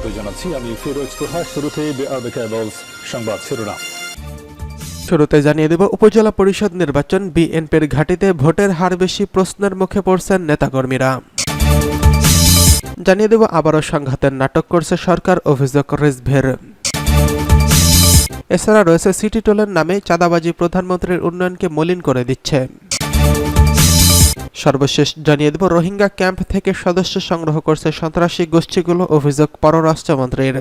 স্বাগত জানাচ্ছি। আমি ফিরোজ তোহা শুরুতে সংবাদ শিরোনাম। শুরুতে জানিয়ে দেব, উপজেলা পরিষদ নির্বাচন বিএনপির ঘাটিতে ভোটের হার বেশি প্রশ্নের মুখে পড়ছেন নেতাকর্মীরা। জানিয়ে দেব, আবারও সংঘাতের নাটক করছে সরকার, অভিযোগ রেজভের। এছাড়া রয়েছে সিটি টোলের নামে চাঁদাবাজি প্রধানমন্ত্রীর উন্নয়নকে মলিন করে দিচ্ছে। সর্বশেষ জানিয়ে দেব, রোহিঙ্গা ক্যাম্প থেকে সদস্য সংগ্রহ করছে সন্ত্রাসী গোষ্ঠীগুলো, অভিযোগ পররাষ্ট্রমন্ত্রীর।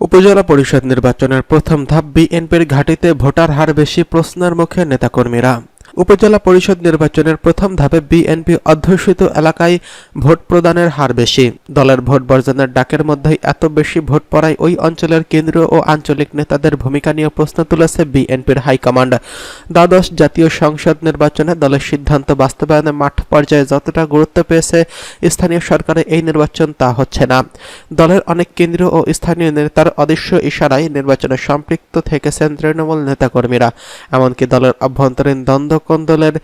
উপজেলা পরিষদ নির্বাচনের প্রথম ধাপ বিএনপির ঘাটিতে ভোটার হার বেশি প্রশ্নের মুখে নেতাকর্মীরা। উপজেলা পরিষদ নির্বাচনের প্রথম ধাপে বিএনপি অধ্যুষিত এলাকায় ভোট প্রদানের হার বেশি। দলের ভোট বর্জনের ডাকের মধ্যেই এত বেশি ভোট পড়ায় ওই অঞ্চলের কেন্দ্রীয় ও আঞ্চলিক নেতাদের ভূমিকা নিয়ে প্রশ্ন তুলেছে বিএনপির হাইকমান্ড। দ্বাদশ জাতীয় সংসদ নির্বাচনে দলের সিদ্ধান্ত বাস্তবায়নে মাঠ পর্যায়ে যতটা গুরুত্ব পেয়েছে স্থানীয় সরকারের এই নির্বাচন তা হচ্ছে না। দলের অনেক কেন্দ্রীয় ও স্থানীয় নেতার অদৃশ্য ইশারায় নির্বাচনে সম্পৃক্ত থেকেছেন তৃণমূল নেতাকর্মীরা। এমনকি দলের অভ্যন্তরীণ দ্বন্দ্ব কোন্দলের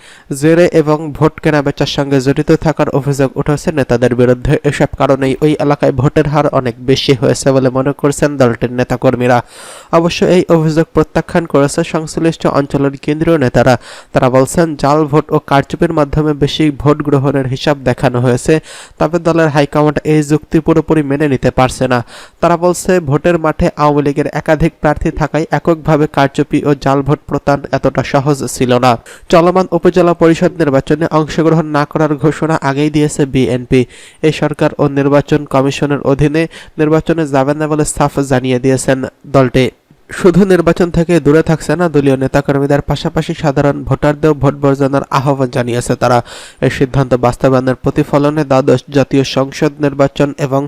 জেরে এবং ভোট কেনাবেচার সঙ্গে জড়িত থাকার অভিযোগ উঠেছে নেতাদের বিরুদ্ধে। এসব কারণেই ওই এলাকায় ভোটের হার অনেক বেশি হয়েছে বলে মনে করছেন দলটির নেতাকর্মীরা। অবশ্য এই অভিযোগ প্রত্যাখ্যান করেছে সংশ্লিষ্ট অঞ্চলের কেন্দ্রীয় নেতারা। তারা বলছেন, জাল ভোট ও কারচুপির মাধ্যমে বেশি ভোট গ্রহণের হিসাব দেখানো হয়েছে, তবে দলের হাইকমান্ড এই যুক্তি পুরোপুরি মেনে নিতে পারছে না। তারা বলছে, ভোটের মাঠে আওয়ামী লীগের একাধিক প্রার্থী থাকায় এককভাবে কারচুপি ও জাল ভোট প্রদান এতটা সহজ ছিল না। চলমান উপজেলা পরিষদ নির্বাচনে অংশগ্রহণ না করার ঘোষণা আগেই দিয়েছে বিএনপি। এই সরকার ও নির্বাচন কমিশনের অধীনে নির্বাচনে যাবেন না বলে সাফ জানিয়ে দিয়েছেন দলটি। শুধু নির্বাচন থেকে দূরে থাকছে না, দলীয় নেতাকর্মীদের পাশাপাশি সাধারণ ভোটারদের ভোট বর্জনের আহ্বান জানিয়েছে তারা। এই সিদ্ধান্ত বাস্তবায়নের প্রতিফলনে দ্বাদশ জাতীয় সংসদ নির্বাচন এবং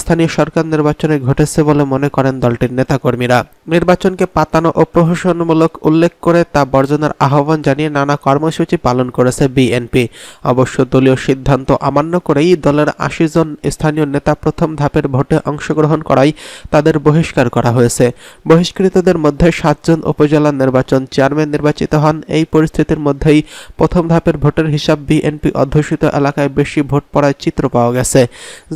স্থানীয় সরকার নির্বাচনে ঘটেছে বলে মনে করেন দলটির নেতাকর্মীরা। নির্বাচনকে পাতানো ও প্রহসনমূলক উল্লেখ করে তা বর্জনের আহ্বান জানিয়ে নানা কর্মসূচি পালন করেছে বিএনপি। অবশ্য দলীয় সিদ্ধান্ত অমান্য করেই দলের আশি জন স্থানীয় নেতা প্রথম ধাপের ভোটে অংশগ্রহণ করায় তাদের বহিষ্কার করা হয়েছে। বহিষ্কৃতদের মধ্যে সাতজন উপজেলা নির্বাচন চেয়ারম্যান নির্বাচিত হন। এই পরিস্থিতির মধ্যেই প্রথম ধাপের ভোটের হিসাব বিএনপি অধ্যুষিত এলাকায় বেশি ভোট পড়ার চিত্র পাওয়া গেছে।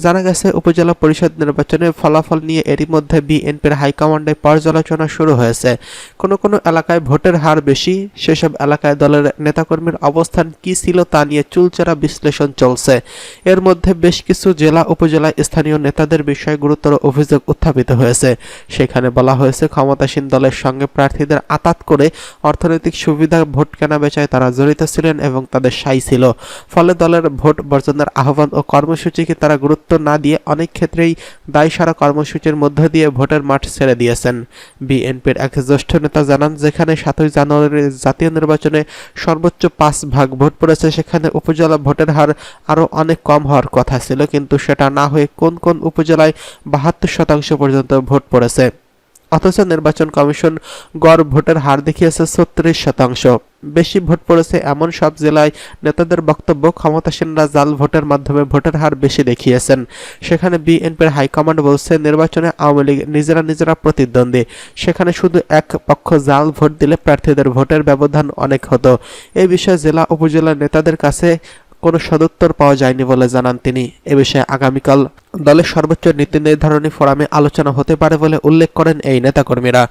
জানা গেছে, উপজেলা পরিষদ নির্বাচনের ফলাফল নিয়ে এরই মধ্যে বিএনপির হাইকমান্ডে পর্যালোচনা শুরু হয়েছে। কোনো কোনো এলাকায় ভোটের হার বেশি, সেসব এলাকায় দলের নেতাকর্মীর অবস্থান কি ছিল তা নিয়ে চুলচেরা বিশ্লেষণ চলছে। এর মধ্যে বেশ কিছু জেলা, উপজেলায় স্থানীয় নেতাদের বিষয়ে গুরুতর অভিযোগ উত্থাপিত হয়েছে। সেখানে বলা হয়েছে ক্ষমতাসীন দলের সঙ্গে প্রার্থীদের আতাত করে অর্থনৈতিক সুবিধা ভোট কেনা বেচায় তারা জড়িত ছিলেন এবং তাদের সাই ছিল। ফলে দলের ভোট বর্জনের আহ্বান ও কর্মসূচিকে তারা গুরুত্ব না দিয়ে অনেক ক্ষেত্রেই দায়সারা কর্মসূচির মধ্য দিয়ে ভোটের মাঠ ছেড়ে দিয়েছেন। বিএনপির এক জ্যেষ্ঠ নেতা জানান, যেখানে সাতই জানুয়ারির জাতীয় নির্বাচনে সর্বোচ্চ পাঁচ ভাগ ভোট পড়েছে, সেখানে উপজেলা ভোটের হার আরও অনেক কম হওয়ার কথা ছিল। কিন্তু সেটা না হয়ে কোন কোন উপজেলায় বাহাত্তর শতাংশ পর্যন্ত ভোট পড়েছে। অথচ নির্বাচন কমিশন গড় ভোটের হার দেখিয়েছে ছত্রিশ শতাংশ। বেশি ভোট পড়েছে এমন সব জেলায় নেতাদের বক্তব্য ক্ষমতাসীনরা জাল ভোটের মাধ্যমে ভোটের হার বেশি দেখিয়েছেন। সেখানে বিএনপির হাইকমান্ড বলছে, নির্বাচনে আওয়ামী লীগ নিজেরা নিজেরা প্রতিদ্বন্দ্বী। সেখানে শুধু এক পক্ষ জাল ভোট দিলে প্রার্থীদের ভোটের ব্যবধান অনেক হতো। এই বিষয়ে জেলা উপজেলা নেতাদের কাছে কোনো সদুত্তর পাওয়া যায়নি বলে জানান তিনি। এ বিষয়ে আগামীকাল দলের সর্বোচ্চ নীতি নির্ধারণী ফোরামে আলোচনা হতে পারে বলে উল্লেখ করেন এই নেতাকর্মীরা।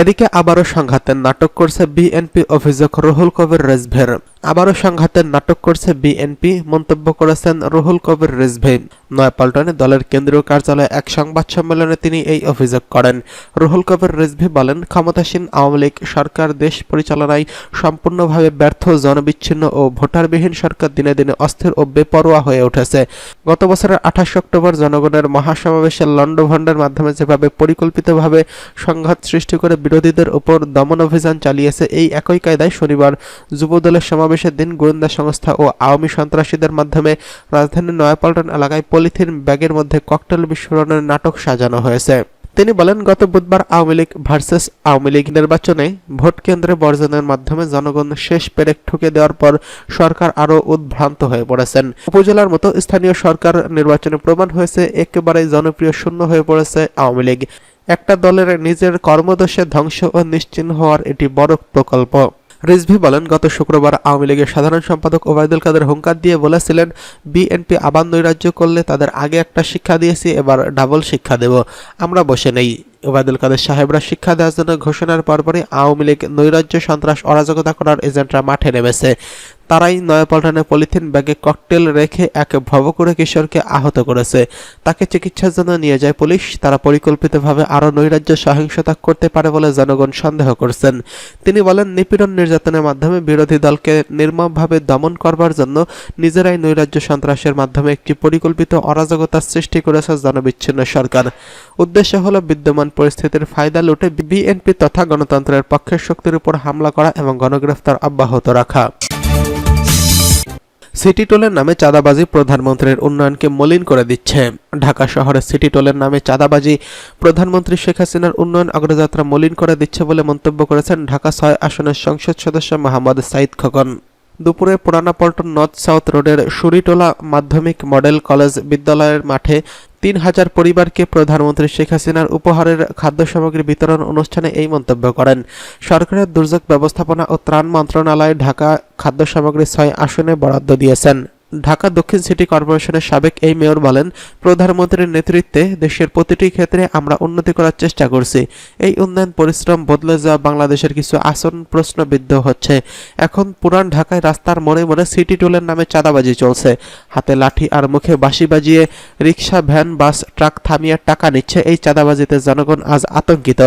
এদিকে আবারও সংঘাতের নাটক করছে বিএনপি অভিযোগ রুহুল কবির রেজভের। আবারও সংঘাতের নাটক করছে বিএনপি, মন্তব্য করেছেন রুহুল কবির রেজভে। নয়াপল্টনে দলের কেন্দ্রীয় কার্যালয়ে এক সংবাদ সম্মেলনে তিনি এই অভিযোগ করেন। রুহুল কবির রেজভি বলেন, ক্ষমতাসীন আওয়ামী লীগ সরকার দেশ পরিচালনায় সম্পূর্ণভাবে ব্যর্থ, জনবিচ্ছিন্ন ও ভোটারবিহীন সরকার দিনে দিনে অস্থির ও বেপরোয়া হয়ে উঠেছে। গত বছরের আঠাশ অক্টোবর জনগণের মহাসমাবেশে লন্ডভন্ডের মাধ্যমে যেভাবে পরিকল্পিতভাবে সংঘাত সৃষ্টি করে বিরোধীদের উপর দমন অভিযান চালিয়েছে, এই একই কায়দায় শনিবার যুবদলের সমাবেশের দিন গোয়েন্দা সংস্থা ও আওয়ামী সন্ত্রাসীদের মাধ্যমে রাজধানীর নয়াপল্টন এলাকায় পলিথিন ব্যাগের মধ্যে ককটেল বিস্ফোরণের নাটক সাজানো হয়েছে। তিনি বলেন, গত বুধবার আওয়ামী লীগ ভার্সেস আওয়ামী লীগ নির্বাচনে ভোট কেন্দ্রে বর্জনের মাধ্যমে জনগণ শেষ পেরেক ঠুকে দেওয়ার পর সরকার আরও উদ্ভ্রান্ত হয়ে পড়েছেন। উপজেলার মতো স্থানীয় সরকার নির্বাচনে প্রমাণ হয়েছে, একেবারেই জনপ্রিয় শূন্য হয়ে পড়েছে আওয়ামী লীগ। একটা দলের নিজের কর্মদোষে ধ্বংস ও নিশ্চিহ্ন হওয়ার এটি বড় প্রকল্প। রিজভি বলেন, গত শুক্রবার আওয়ামী লীগের সাধারণ সম্পাদক ওবায়দুল কাদের হুঙ্কার দিয়ে বলেছিলেন, বিএনপি আবার নৈরাজ্য করলে তাদের আগে একটা শিক্ষা দিয়েছি, এবার ডাবল শিক্ষা দেব। আমরা বসে নেই। ওবায়দুল কাদের সাহেবরা শিক্ষা দেওয়ার জন্য ঘোষণার পরপরই আওয়ামী লীগ নৈরাজ্য সন্ত্রাস অরাজকতা করার এজেন্টরা মাঠে নেমেছে। তারাই নয়াপল্টনে পলিথিন ব্যাগে ককটেল রেখে এক ভবকুড়ে কিশোরকে আহত করেছে। তাকে চিকিৎসার জন্য নিয়ে যায় পুলিশ। তারা পরিকল্পিতভাবে আরও নৈরাজ্য সহিংসতা করতে পারে বলে জনগণ সন্দেহ করছেন। তিনি বলেন, নিপীড়ন নির্যাতনের মাধ্যমে বিরোধী দলকে নির্মমভাবে দমন করবার জন্য নিজেরাই নৈরাজ্য সন্ত্রাসের মাধ্যমে একটি পরিকল্পিত অরাজকতার সৃষ্টি করেছে জনবিচ্ছিন্ন সরকার। উদ্দেশ্য হলো বিদ্যমান পরিস্থিতির ফায়দা লুটে বিএনপি তথা গণতন্ত্রের পক্ষের শক্তির উপর হামলা করা এবং গণগ্রেফতার অব্যাহত রাখা। সিটি টোলের নামে চাঁদাবাজি প্রধানমন্ত্রীর উন্নয়নকে মলিন করে দিচ্ছে। ঢাকা শহরে সিটি টোলের নামে চাঁদাবাজি প্রধানমন্ত্রী শেখ হাসিনার উন্নয়ন অগ্রযাত্রা মলিন করে দিচ্ছে বলে মন্তব্য করেছেন ঢাকা ছয় আসনের সংসদ সদস্য মোহাম্মদ সাইদ খোকন। দুপুরে পুরানা পল্টন নর্থ সাউথ রোডের সুরিটোলা মাধ্যমিক মডেল কলেজ বিদ্যালয়ের মাঠে তিন হাজার পরিবারকে প্রধানমন্ত্রী শেখ হাসিনার উপহারের খাদ্য সামগ্রী বিতরণ অনুষ্ঠানে এই মন্তব্য করেন। সরকারের দুর্যোগ ব্যবস্থাপনা ও ত্রাণ মন্ত্রণালয় ঢাকা খাদ্য সামগ্রী ছয় আসনে বরাদ্দ দিয়েছেন। ঢাকা দক্ষিণ সিটি কর্পোরেশনের সাবেক এই মেয়র বলেন, প্রধানমন্ত্রীর নেতৃত্বে দেশের প্রতিটি ক্ষেত্রে আমরা উন্নতি করার চেষ্টা করছি। এই উন্নয়ন পরিশ্রম বদলে যাওয়া বাংলাদেশের কিছু আচরণ প্রশ্নবিদ্ধ হচ্ছে। এখন পুরান ঢাকায় রাস্তার মনে মনে সিটি টোলের নামে চাঁদাবাজি চলছে। হাতে লাঠি আর মুখে বাঁশি বাজিয়ে রিক্সা ভ্যান, বাস, ট্রাক থামিয়ে টাকা নিচ্ছে এই চাঁদাবাজিতে জনগণ আজ আতঙ্কিত।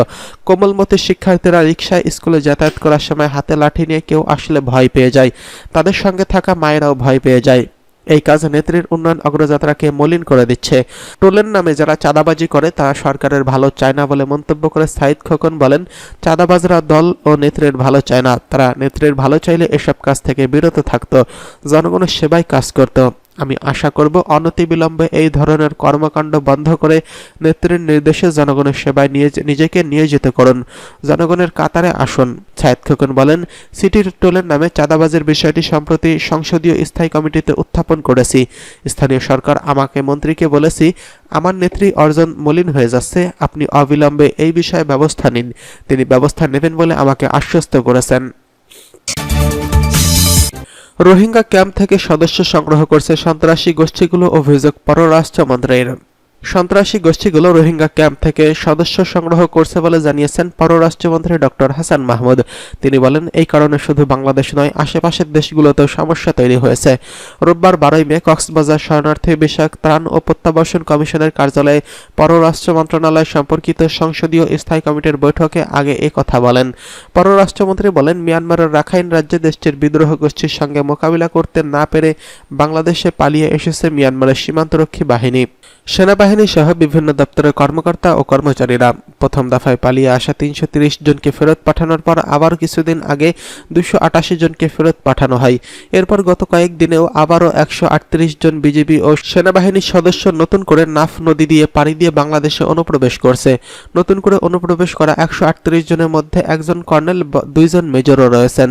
কোমলমতি শিক্ষার্থীরা রিক্সায় স্কুলে যাতায়াত করার সময় হাতে লাঠি নিয়ে কেউ আসলে ভয় পেয়ে যায়। তাদের সঙ্গে থাকা মায়েরাও ভয় পেয়ে যায়। এই কাজ নেত্রীর উন্নয়ন অগ্রযাত্রাকে মলিন করে দিচ্ছে। টোলের নামে যারা চাঁদাবাজি করে তারা সরকারের ভালো চায় না বলে মন্তব্য করে সাইদ খোকন বলেন, চাঁদাবাজরা দল ও নেত্রীর ভালো চায় না। তারা নেত্রীর ভালো চাইলে এসব কাজ থেকে বিরত থাকত জনগণের সেবায় কাজ করত। আমি আশা করব অনতিবিলম্বে এই ধরনের কর্মকাণ্ড বন্ধ করে নেত্রীর নির্দেশে জনগণের সেবায় নিয়ে নিজেকে নিয়োজিত করুন। জনগণের কাতারে আসুন ছায়েদ খোকন বলেন। সিটির টোলের নামে চাঁদাবাজের বিষয়টি সম্প্রতি সংসদীয় স্থায়ী কমিটিতে উত্থাপন করেছি। স্থানীয় সরকার আমাকে মন্ত্রীকে বলেছি, আমার নেত্রী অর্জন মলিন হয়ে যাচ্ছে, আপনি অবিলম্বে এই বিষয়ে ব্যবস্থা নিন। তিনি ব্যবস্থা নেবেন বলে আমাকে আশ্বস্ত করেছেন। রোহিঙ্গা ক্যাম্প থেকে সদস্য সংগ্রহ করছে সন্ত্রাসী গোষ্ঠীগুলো অভিযোগ পররাষ্ট্র মন্ত্রীর সন্ত্রাসী গোষ্ঠীগুলো রোহিঙ্গা ক্যাম্প থেকে সদস্য সংগ্রহ করছে বলে জানিয়েছেন পররাষ্ট্রমন্ত্রী ডক্টর হাসান মাহমুদ। তিনি বলেন, এই কারণে শুধু বাংলাদেশ নয়, আশেপাশের দেশগুলোতেও সমস্যা তৈরি হয়েছে। রোববার বারোই মে কক্সবাজার শরণার্থী বিষয়ক ত্রাণ ও প্রত্যাবাসন কমিশনের কার্যালয়ে পররাষ্ট্র মন্ত্রণালয় সম্পর্কিত সংসদীয় স্থায়ী কমিটির বৈঠকে আগে এ কথা বলেন। পররাষ্ট্রমন্ত্রী বলেন, মিয়ানমারের রাখাইন রাজ্যে দেশটির বিদ্রোহ গোষ্ঠীর সঙ্গে মোকাবিলা করতে না পেরে বাংলাদেশে পালিয়ে এসেছে মিয়ানমারের সীমান্তরক্ষী বাহিনী। সেনাবাহিনী সহ বিভিন্ন দপ্তরের কর্মকর্তা ও কর্মচারীরা প্রথম দফায় পালিয়ে আসা তিনশো জনকে ফেরত পাঠানোর পর আবার কিছুদিন আগে দুশো জনকে ফেরত পাঠানো হয়। এরপর গত কয়েকদিনেও আবারও একশো আটত্রিশ জন বিজেপি ও সেনাবাহিনীর সদস্য নতুন করে নাফ নদী দিয়ে পাড়ি দিয়ে বাংলাদেশে অনুপ্রবেশ করছে। নতুন করে অনুপ্রবেশ করা একশো আটত্রিশ জনের মধ্যে একজন কর্নেল দুইজন মেজরও রয়েছেন।